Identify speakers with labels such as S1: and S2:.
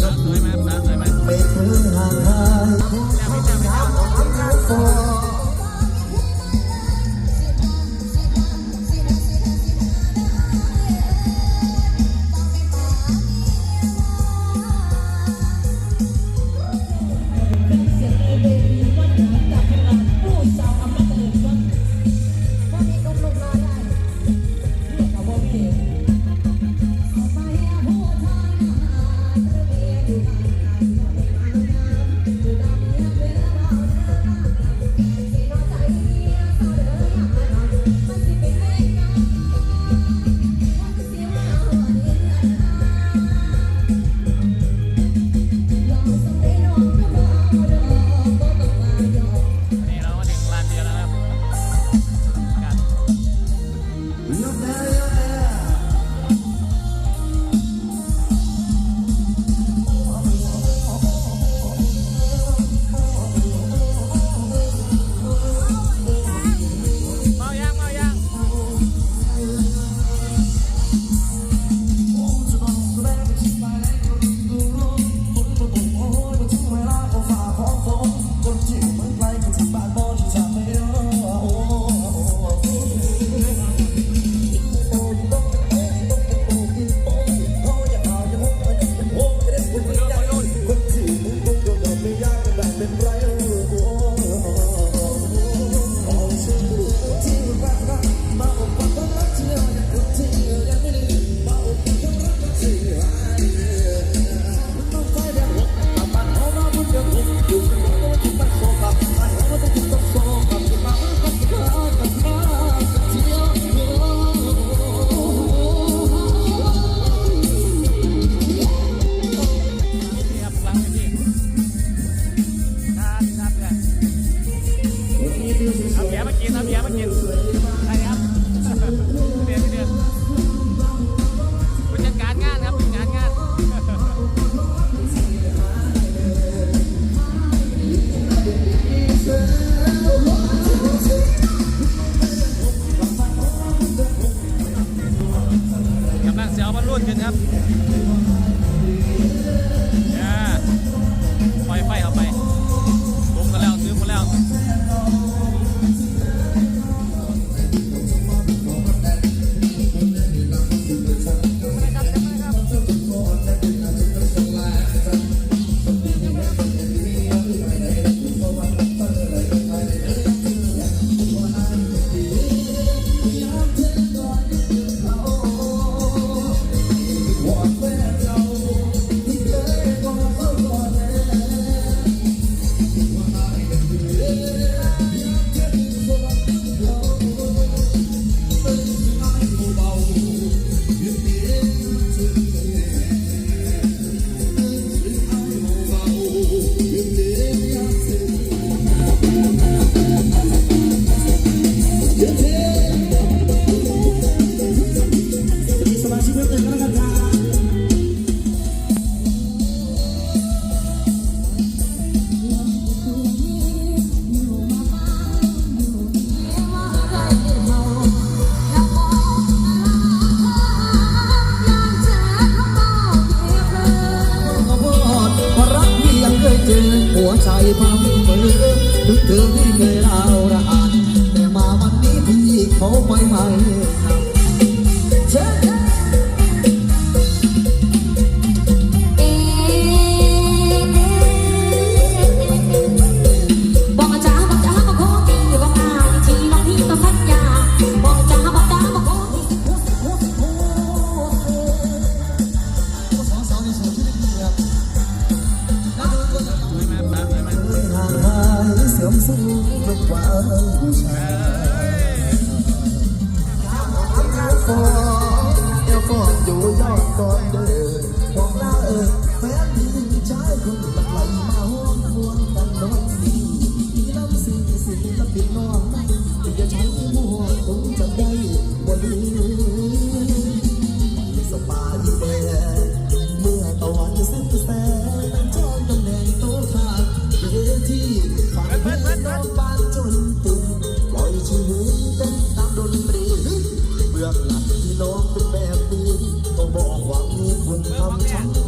S1: ไม่สวย
S2: งห
S1: มสวยไหม love.
S2: สู้กับควาผู้ชา
S3: ยฟอง
S2: เดี๋
S1: ยว
S2: ฟองอยู่ยอดตอนเดินบอกลาเออแฟนดีใจคนหลักไหลมาห้องมวนกันนอนดีน้ำสีสีละปิดนอนอย่าใช้หัวคงจะได้
S1: 我们的房。